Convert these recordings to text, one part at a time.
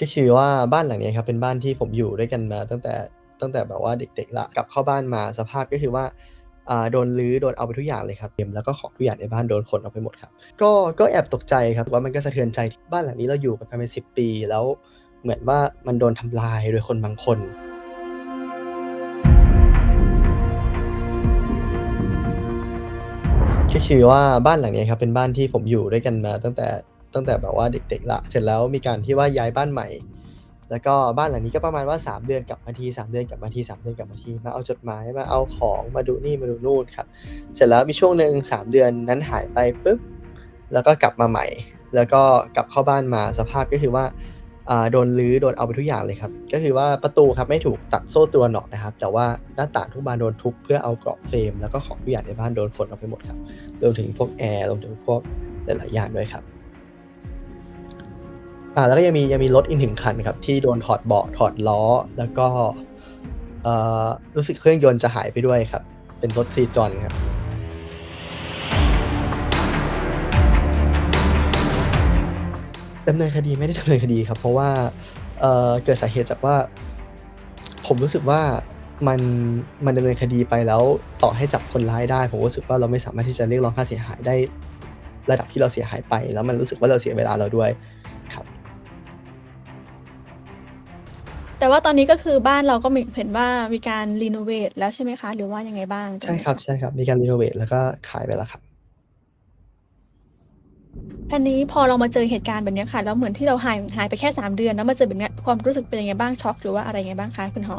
ก็คือว่าบ้านหลังนี้ครับเป็นบ้านที่ผมอยู่ด้วยกันมาตั้งแต่ตั้งแต่แบบว่าเด็กๆล้วกลับเข้าบ้านมาสภาพก็คือว่าอ่าโดนรื้อโดนเอาไปทุกอย่างเลยครับเกมแล้วก็ของทุกอย่างในบ้านโดนขนออกไปหมดครับ ก็ก็แอบตกใจครับว่ามันก็สะเทือนใจที่บ้านหลังนี้เราอยู่กันมาเป็นสิปี แล้วเหมือนว่ามันโดนทำลายโดยคนบางคนก็คือว่าบ้านหลังนี้ครับเป็นบ้านที่ผมอยู่ด้วยกันมาตั้งแต่ ตั้งแต่แบบว่าเด็กๆล้วเสร็จแล้วมีการที่ว่าย้ายบ้านใหม่ แล้วก็บ้านหลังนี้ก็ประมาณว่า 3 เดือนกลับมาที3เดือนกลับมาที3เดือนกลับมาทีมาเอาจดหมายมาเอาของมาดูนี่มาดูนู่นครับเสร็จแล้วมีช่วงหนึ่ง3 เดือนนั้นหายไปปุ๊บแล้วก็กลับมาใหม่ แล้วก็กลับเข้าบ้านมาสภาพก็คือว่าโดนรื้อโดนเอาไปทุกอย่างเลยครับ ก็คือว่าประตูครับไม่ถูกตัดโซ่ตรวหนออกนะครับ แต่ว่าหน้าต่างทุกบานโดนทุบเพื่อเอากรอบเฟรม แล้วก็ของทุกอย่างในบ้านโดนขนออกไปหมดครับรวมถึงพวกแอร์รวมถึงพวกหลายๆอย่างด้วยครับ อ่าแล้วก็ยังมียังมีรถอีกหนึ่งคันครับ ที่โดนถอดเบาะถอดล้อ แล้วก็เอ่อรู้สึกเครื่องยนต์จะหายไปด้วยครับ เป็นรถซีจอนครับ ดำเนินคดีไม่ได้ดำเนินคดีครับ เพราะว่าเอ่อเกิดสาเหตุจากว่า ผมรู้สึกว่ามันมันดำเนินคดีไปแล้วต่อให้จับคนร้ายได้ ผมรู้สึกว่าเราไม่สามารถที่จะเรียกร้องค่าเสียหายได้ ระดับที่เราเสียหายไป แล้วมันรู้สึกว่าเราเสียเวลาเราด้วย แต่ว่าตอนนี้ก็คือบ้านเราก็มีเห็นว่ามีการรีโนเวทแล้วใช่ไหมคะ หรือว่ายังไงบ้างตรงใช่นี้ครับค่ะใช่ครับ มีการรีโนเวทแล้วก็ขายไปแล้วครับ อันนี้พอเรามาเจอเหตุการณ์แบบเนี้ยค่ะ แล้วเหมือนที่เราหายหายไปแค่3เดือน แล้วมาเจอแบบเนี้ยความรู้สึกเป็นยังไงบ้างช็อกหรือว่าอะไรยังไงบ้างคะคุณหอ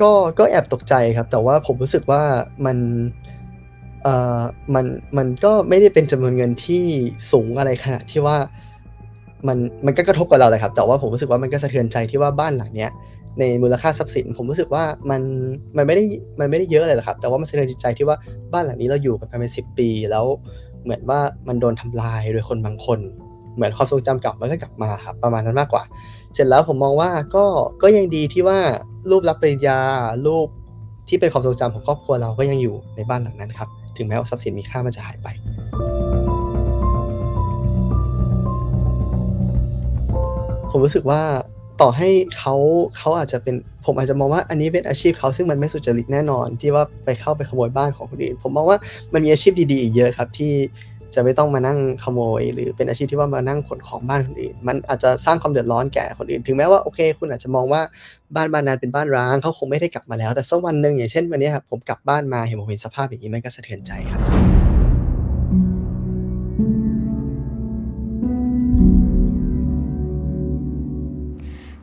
ก็ก็แอบตกใจครับ แต่ว่าผมรู้สึกว่ามันเอ่อมันมันก็ไม่ได้เป็นจำนวนเงินที่สูงอะไรขนาดที่ว่า มันมันก็กระทบกับเราแหละครับ แต่ว่าผมรู้สึกว่ามันก็สะเทือนใจที่ว่าบ้านหลังเนี้ยในมูลค่าทรัพย์สิน ผมรู้สึกว่ามันมันไม่ได้มันไม่ได้เยอะเลยหรอกครับ แต่ว่ามันสะเทือนจิตใจที่ว่าบ้านหลังนี้เราอยู่กันมาเป็นสิปีแล้วเหมือนว่ามันโดนทำลายโดยคนบางคน เหมือนความทรงจำเก่ามันก็กลับมาครับประมาณนั้นมากกว่า เสร็จแล้วผมมองว่าก็ก็ยังดีที่ว่ารูปรับปริญญารูปที่เป็นความทรงจำของครอบครัวเราก็ยังอยู่ในบ้านหลังนั้นครับถึงแม้ว่าทรัพย์สินมีค่ามันจะหายไป ผมรู้สึกว่าต่อให้เขาเขาอาจจะเป็นผมอาจจะมองว่าอันนี้เป็นอาชีพเขาซึ่งมันไม่สุจริตแน่นอน ที่ว่าไปเข้าไปขโมยบ้านของคนอื่น ผมมองว่ามันมีอาชีพดีๆอีกเยอะครับที่จะไม่ต้องมานั่งขโมย หรือเป็นอาชีพที่ว่ามานั่งขนของบ้านคนอื่น มันอาจจะสร้างความเดือดร้อนแก่คนอื่น ถึงแม้ว่าโอเค คุณอาจจะมองว่าบ้านบ้านนั้นเป็นบ้านร้างเขาคงไม่ได้กลับมาแล้ว แต่สักวันหนึ่งอย่างเช่นวันนี้ครับผมกลับบ้านมาเห็นผมเห็นสภาพอย่างนี้มันก็สะเทือนใจครับ